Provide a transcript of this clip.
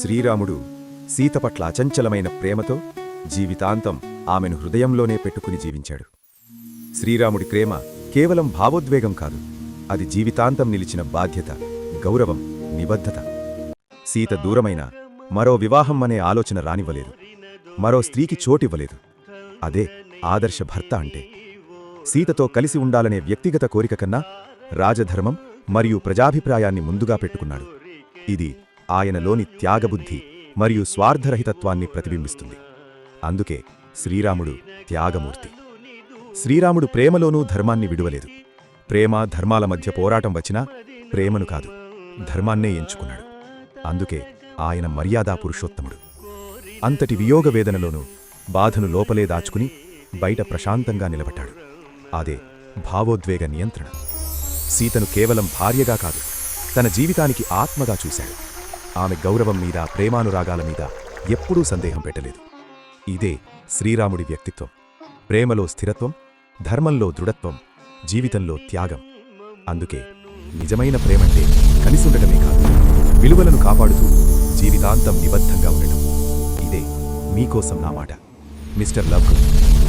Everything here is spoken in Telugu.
శ్రీరాముడు సీత పట్ల అచంచలమైన ప్రేమతో జీవితాంతం ఆమెను హృదయంలోనే పెట్టుకుని జీవించాడు. శ్రీరాముడి ప్రేమ కేవలం భావోద్వేగం కాదు అది జీవితాంతం నిలిచిన బాధ్యత గౌరవం నిబద్ధత. సీత దూరమైన మరో వివాహం అనే ఆలోచన రానివ్వలేదు. మరో స్త్రీకి చోటివ్వలేదు. అదే ఆదర్శ భర్త అంటే. సీతతో కలిసి ఉండాలనే వ్యక్తిగత కోరిక కన్నా రాజధర్మం మరియు ప్రజాభిప్రాయాన్ని ముందుగా పెట్టుకున్నాడు. ఇది ఆయనలోని త్యాగబుద్ధి మరియు స్వార్థరహితత్వాన్ని ప్రతిబింబిస్తుంది. అందుకే శ్రీరాముడు త్యాగమూర్తి. శ్రీరాముడు ప్రేమలోనూ ధర్మాన్ని విడువలేదు. ప్రేమ ధర్మాల మధ్య పోరాటం వచ్చినా ప్రేమను కాదు ధర్మాన్నే ఎంచుకున్నాడు. అందుకే ఆయన మర్యాదా పురుషోత్తముడు. అంతటి వియోగ వేదనలోనూ బాధను లోపలే దాచుకుని బయట ప్రశాంతంగా నిలబడ్డాడు. అదే భావోద్వేగ నియంత్రణ. సీతను కేవలం భార్యగా కాదు తన జీవితానికి ఆత్మగా చూశాడు. ఆమె గౌరవం మీద ప్రేమానురాగాల మీద ఎప్పుడూ సందేహం పెట్టలేదు. ఇదే శ్రీరాముడి వ్యక్తిత్వం. ప్రేమలో స్థిరత్వం ధర్మంలో దృఢత్వం జీవితంలో త్యాగం. అందుకే నిజమైన ప్రేమంటే కలిసుండటమే కాదు విలువలను కాపాడుతూ జీవితాంతం నిబద్ధంగా ఉండటం. ఇదే మీకోసం నా మాట. Mister love